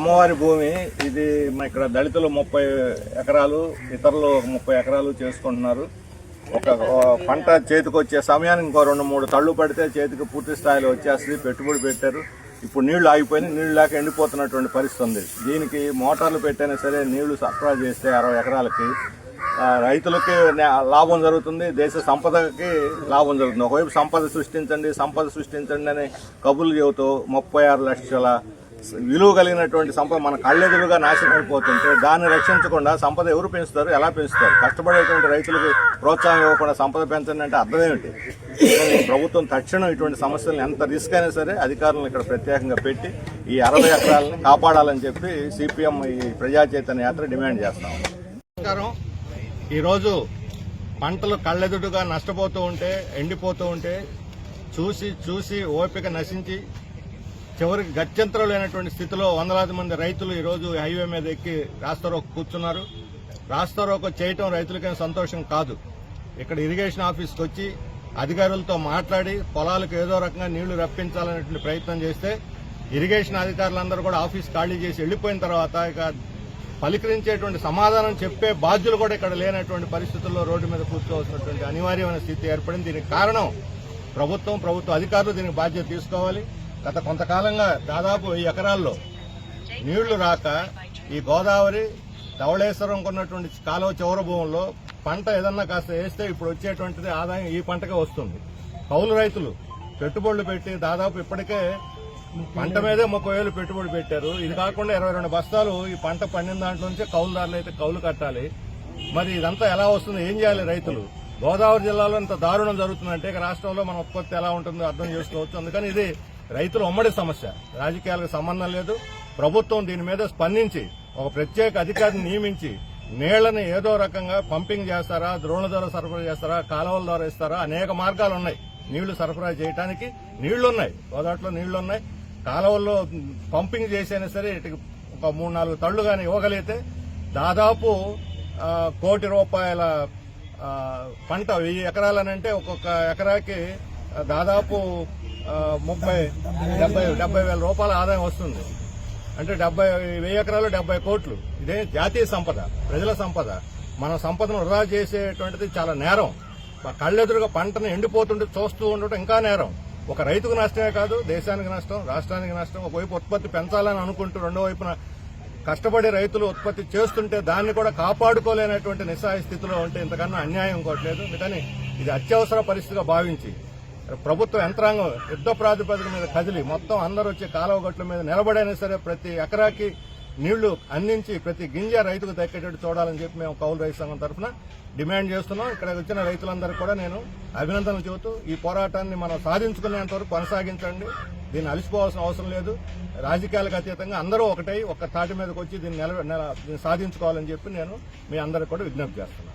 అమ్మవారి భూమి ఇది మా ఇక్కడ దళితులు ముప్పై ఎకరాలు ఇతరులు ముప్పై ఎకరాలు చేసుకుంటున్నారు. ఒక పంట చేతికి వచ్చే సమయానికి ఇంకో రెండు మూడు తళ్ళు పడితే చేతికి పూర్తి స్థాయిలో వచ్చేస్తుంది పెట్టుబడి పెట్టారు. ఇప్పుడు నీళ్ళు ఆగిపోయినాయి నీళ్ళు లేక ఎండిపోతున్నటువంటి పరిస్థితి ఉంది. దీనికి మోటార్లు పెట్టైనా సరే నీళ్ళు సరఫరా చేస్తే అరవై ఎకరాలకి రైతులకి లాభం జరుగుతుంది దేశ సంపదకి లాభం జరుగుతుంది. ఒకవైపు సంపద సృష్టించండి సంపద సృష్టించండి అని కబుర్లు చెబుతూ ముప్పై ఆరు లక్షల విలువ కలిగినటువంటి సంపద మన కళ్ళెదురుగా నాశనం అయిపోతుంటే దాన్ని రక్షించకుండా సంపద ఎవరు పెంచుతారు ఎలా పెంచుతారు? కష్టపడేటువంటి రైతులకు ప్రోత్సాహం ఇవ్వకుండా సంపద పెంచండి అంటే అర్థం ఏమిటి? ప్రభుత్వం తక్షణం ఇటువంటి సమస్యలను ఎంత రిస్క్ అయినా సరే అధికారులను ఇక్కడ ప్రత్యేకంగా పెట్టి ఈ అరవై ఎకరాలను కాపాడాలని చెప్పి సిపిఎం ఈ ప్రజా చైతన్య యాత్ర డిమాండ్ చేస్తాం. నమస్కారం. ఈరోజు పంటలు కళ్ళెదుడుగా నష్టపోతూ ఉంటే ఎండిపోతూ ఉంటే చూసి చూసి ఓపిక నశించి చివరికి గత్యంతరం లేనటువంటి స్థితిలో వందలాది మంది రైతులు ఈరోజు హైవే మీద ఎక్కి రాస్తారోకు కూర్చున్నారు. రాస్తారోకు చేయటం రైతులకేం సంతోషం కాదు. ఇక్కడ ఇరిగేషన్ ఆఫీస్కి వచ్చి అధికారులతో మాట్లాడి పొలాలకు ఏదో రకంగా నీళ్ళు రప్పించాలనేటువంటి ప్రయత్నం చేస్తే ఇరిగేషన్ అధికారులందరూ కూడా ఆఫీస్ ఖాళీ చేసి వెళ్ళిపోయిన తర్వాత ఇక పలికరించేటువంటి సమాధానం చెప్పే బాధ్యులు కూడా ఇక్కడ లేనటువంటి పరిస్థితుల్లో రోడ్డు మీద కూర్చోవలసినటువంటి అనివార్యమైన స్థితి ఏర్పడింది. దీనికి కారణం ప్రభుత్వం ప్రభుత్వ అధికారులు దీనికి బాధ్యత తీసుకోవాలి. గత కొంతకాలంగా దాదాపు ఈ ఎకరాల్లో నీళ్ళు రాక ఈ గోదావరి ధవళేశ్వరం కొన్నటువంటి కాలువ చివర భూముల్లో పంట ఏదన్నా కాస్త వేస్తే ఇప్పుడు వచ్చేటువంటిది ఆదాయం ఈ పంటకే వస్తుంది. కౌలు రైతులు పెట్టుబడులు పెట్టి దాదాపు ఇప్పటికే పంట మీదే ముప్పై వేలు పెట్టుబడి పెట్టారు. ఇది కాకుండా ఇరవై రెండు బస్తాలు ఈ పంట పండిన దాంట్లో నుంచే కౌలుదారులు అయితే కౌలు కట్టాలి. మరి ఇదంతా ఎలా వస్తుంది? ఏం చేయాలి రైతులు? గోదావరి జిల్లాలో ఇంత దారుణం జరుగుతుందంటే ఇక రాష్ట్రంలో మన ఉత్పత్తి ఎలా ఉంటుందో అర్థం చేసుకోవచ్చు. అందుకని ఇది రైతుల ఉమ్మడి సమస్య. రాజకీయాలకు సంబంధం లేదు. ప్రభుత్వం దీని మీద స్పందించి ఒక ప్రత్యేక అధికారిని నియమించి నీళ్ళను ఏదో రకంగా పంపింగ్ చేస్తారా ద్రోణుల ద్వారా సరఫరా చేస్తారా కాలువల ద్వారా ఇస్తారా అనేక మార్గాలు ఉన్నాయి. నీళ్ళు సరఫరా చేయడానికి నీళ్ళున్నాయి గోదావరిలో నీళ్ళున్నాయి కాలువల్లో పంపింగ్ చేసైనా సరే ఇటు ఒక మూడు నాలుగు తళ్ళు కానీ ఇవ్వగలిగితే దాదాపు కోటి రూపాయల పంట వెయ్యి ఎకరాలనంటే ఒక్కొక్క ఎకరాకి దాదాపు ముప్పై డెబ్బై డెబ్బై వేల రూపాయల ఆదాయం వస్తుంది. అంటే డెబ్బై వెయ్యి ఎకరాలు డెబ్బై కోట్లు. ఇదే జాతీయ సంపద ప్రజల సంపద. మన సంపదను వృధా చేసేటువంటిది చాలా నేరం. కళ్ళెదురుగా పంటను ఎండిపోతుంటే చూస్తూ ఉండటం ఇంకా నేరం. ఒక రైతుకు నష్టమే కాదు దేశానికి నష్టం రాష్ట్రానికి నష్టం. ఒకవైపు ఉత్పత్తి పెంచాలని అనుకుంటూ రెండో వైపున కష్టపడి రైతులు ఉత్పత్తి చేస్తుంటే దాన్ని కూడా కాపాడుకోలేనటువంటి నిస్సహాయ స్థితిలో ఉంటే ఇంతకన్నా అన్యాయం ఇంకోట్లేదు అందుకని ఇది అత్యవసర పరిస్థితిగా భావించి ప్రభుత్వ యంత్రాంగం యుద్ధ ప్రాతిపదిక మీద కదిలి మొత్తం అందరూ వచ్చి కాలువ గట్ల మీద నిలబడైనా సరే ప్రతి ఎకరాకి నీళ్ళు అందించి ప్రతి గింజ రైతుకు దక్కేటట్టు చూడాలని చెప్పి మేము కౌలు రైతు సంఘం తరఫున డిమాండ్ చేస్తున్నాం. ఇక్కడ వచ్చిన రైతులందరూ కూడా నేను అభినందనలు చెబుతూ ఈ పోరాటాన్ని మనం సాధించుకునేంత వరకు కొనసాగించండి. దీన్ని అలసిపోవాల్సిన అవసరం లేదు. రాజకీయాలకు అతీతంగా అందరూ ఒకటై ఒక్క తాటి మీదకి వచ్చి దీన్ని నిల సాధించుకోవాలని చెప్పి నేను మీ అందరికి కూడా విజ్ఞప్తి చేస్తున్నాను.